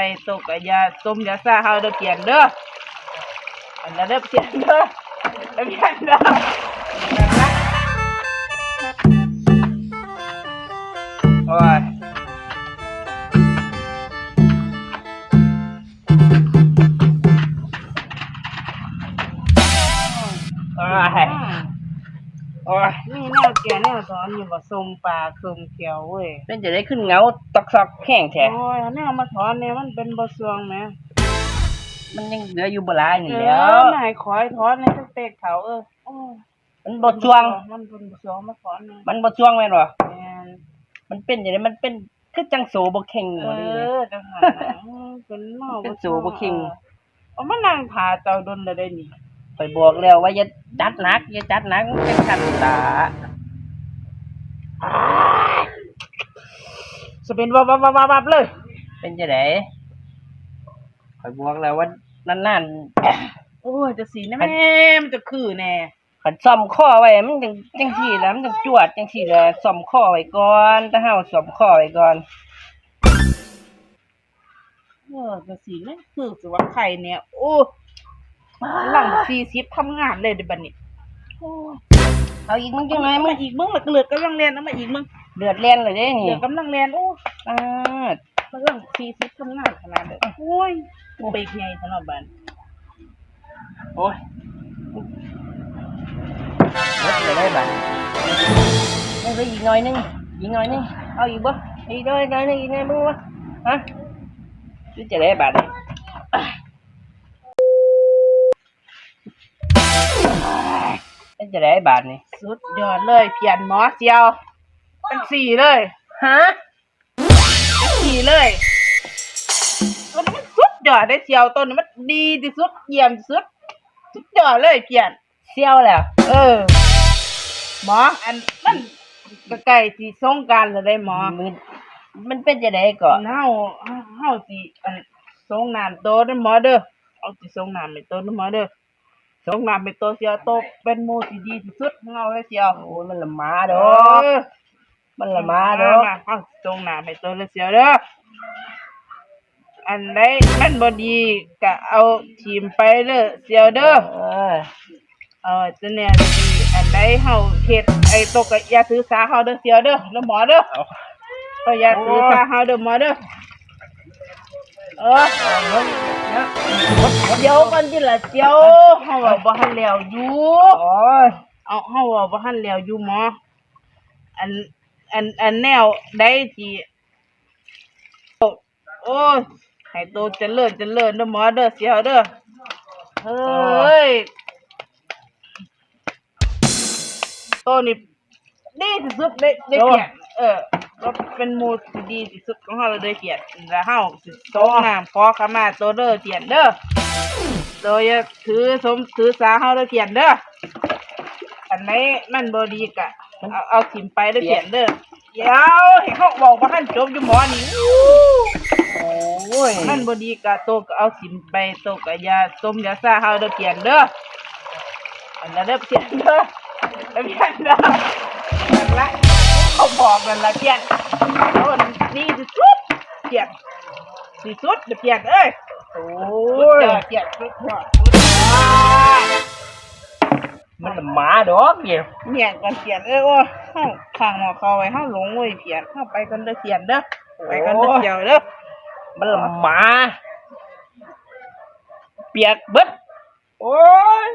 ไปตกอะยาต้มยาซาเฮาเด้อเปลี่ยนเด้ออันนั้นเด้อเปลี่ยนเด้อเปลี่ยนเด้อ โอ้ยนี่แนวแกแนวสอนอยู่ว่าทรงปลาทรงเขียวเว้ยเป็นจะได้ขึ้นเงาตอกซอกแข้งแท้โอ้ยแนวมาถอนเนี่ยมันเป็นบ่ซวงแหมมันยังเหลืออยู่บหลายนี่เอแหล้วอนายขอยถอนในสเต็กเขาเออโอ้ยมันบดช่วง มันเป็นบ่ซวงมาถอนเนี่ยมันบดช่วงแม่นบ่แม่นมันเป็นอย่างนี้มันเป็นคือจังโสบ่เข่งเอบ่นี่เลย อจังหันน่ะอืมเป็นเมาเป็นสูบ่คิง เอามานั่งทาเจ้าดนได้นี่ ไปบอกแล้วว่าอย่าจัดหนักอย่าจัดหนักมันเป็นขันตาจะเป็นวับวับวับวับวับเลย เป็นจะไดไปบอกแล้วว่านานโอ้ยจะสีนะแม่มันจะคือแน่ๆขันซ่อมข้อไว้มันจังจังซี่แหล้วมันจังจวดจังซี่แหละซ่อมข้อไว้ก่อนถ้าเฮาซ่อมข้อไว้ก่อนเออจะสีนั่นคือสิว่าไข่เนี่ยโอ้ หลังสี่สิบทำงานเลยเดี๋ยวบัดนี้โอ้ยเอาอีกมึงจังหน่อยมึมางอีกมึงหลักเลือกกำลังเรียนเอามาอีกมึงเดือดเล่นเลยเด้เหนี่ลือกำลังเรียนโอ้อ่าเรื่องสี่สิบทำงานขนาดเลยโอ้ยเบรกใหญ่สำหรับบันโอ้ยรถจะได้บัดเอาไปอีกหน่อยนึงอีกหน่อยนึงเอาอีกบ่อีกหน่อยหน่อยนึงอีกหน่อยมึงวะฮะคือจะได้บัดนี่ จะได้บาทนี่สุดยอดเลยเปลี่ยนหมอเจียวเป็นสี่เลยฮะเป็นสี่เลยตัวนี้มันสุดยอดได้เจียวตัวนี้มันดีที่สุดเยี่ยมที่สุดสุดยอดเลยเปลี่ยนเซี่ยวแล้วเออ หมออันมันก็ใกล้ที่สงกรารแล้วได้หมอ มันมันเป็นจะได้ก่อนเฮาเฮาสิอันสงน้ำโตเด้อหมอเด้อเอาสิสงน้ำให้โตเด้อหมอเด้อ สงน้ำให้โตเสียโตเป็นหมู่ที่ดีที่สุดของเฮาเลยเสียวโอ้ยมันละหมาดเออกอมันละหมาดอกเฮาสงน้ำให้โตเลยเสียวเด้ออันใดมันบ่ดีก็เอาทีมไปเด้อเสียวเด้อเออเออจะเนี่ยดีอันใดเฮาเฮ็ดไอ้ตกก็อย่าถือสาเฮาเด้อเสียวเด้อแล้วหมอเด้อเอาก็อย่าถือสาเฮาเด้อหมอเด้อ เออเดี๋ยวกันจิละเดี๋ยวเฮาว่าบ่ทันแล้วอยู่โอ้ยเอาเฮาว่าบ่ทันแล้วอยู่หมออันอันอันแนวได้ที่โอ้ยให้โตเจริญเจริญเด้อหมอเด้อเสียวเด้อเฮ้ยโตนี่ดีที่สุดได้ได้เกียเออ ก็เป็นหมู่ที่ดีที่สุดของเฮาเลยได้เกียรติแล้วเฮาสิโตน้ำขอขมาโตเด้อเกียรติเด้อโดยถือสมถือสาเฮาได้เขียนเด้ออันไหนมันบ่ดีกะเอาเอาถิ่มไปได้เขียนเด้อเดี๋ยวให้เขาบอกว่าท่านจบอยู่หมอนี่อู้โอ้ยมันบ่ดีกะโตก็เอาถิ่มไปโตก็อยาต้มยาซาเฮาได้เขียนเด้ออันนั้นได้เขียนเด้อได้เขียนเด้อนั่นละ เขาบอกกันละเขียนเอาอันนี้ที่สุดเขียนที่สุดเด้อเขียนเอ้ยโอ้สุดยยอดเขียนสุดยอดสุดยอดมันละหมาดอกเกี่ยวเมียนกันเขียนเอ้ยโอ้ยเฮาข้างหมอเขาไว้เฮาหลงเว้ยเขียนเฮาไปกันเด้อเขียนเด้อไปกันเด้อเขียวเด้อมันละหมา เปียกเบิดโอ้ย